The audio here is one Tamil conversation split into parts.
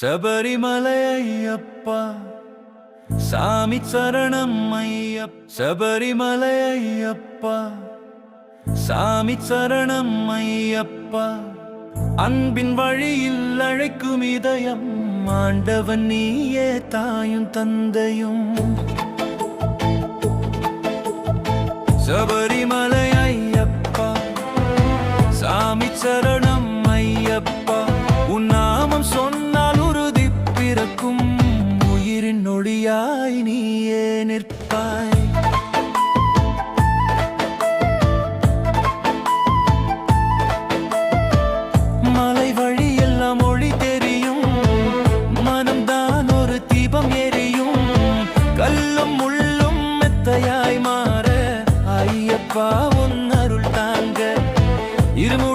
சபரிமலை ஐயப்பா சாமி சரணம் ஐயப் சபரிமலை ஐயப்பா சாமி சரணம் ஐயப்பா. அன்பின் வழியில் அழைக்கும் இதயம் ஆண்டவன் நீயே தாயும் தந்தையும். சபரி நிற்பாய். மலை வழி எல்லாம் ஒளி தெரியும். மனம்தான் ஒரு தீபம் எரியும். கல்லும் முள்ளும் மெத்தையாய் மாற ஐயப்பா உன் தாங்க. இருமு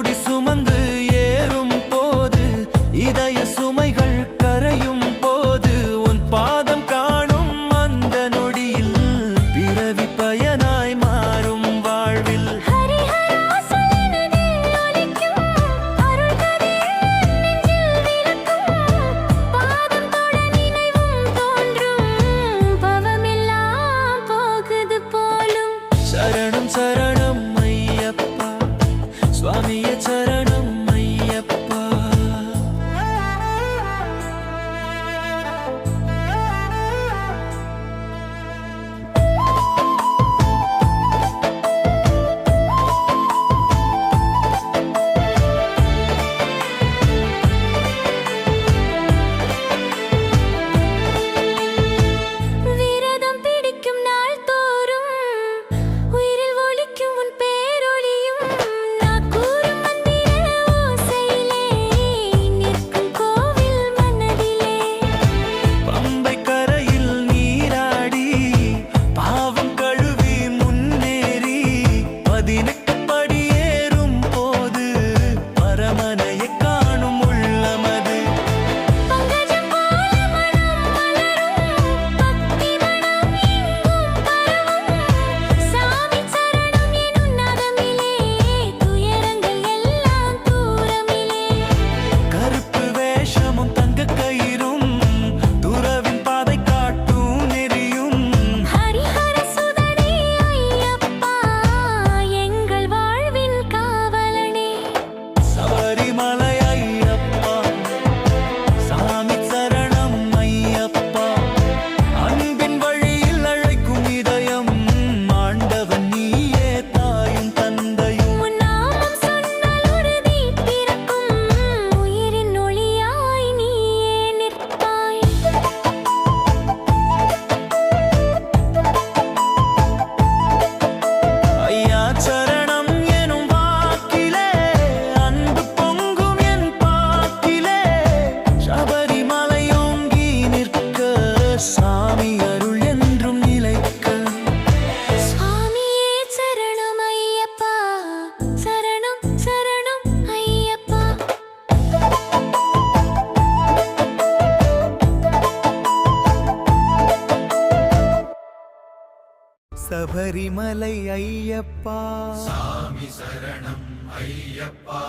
சபரிமலை ஐயப்பா. சாமி சரணம் ஐயப்பா.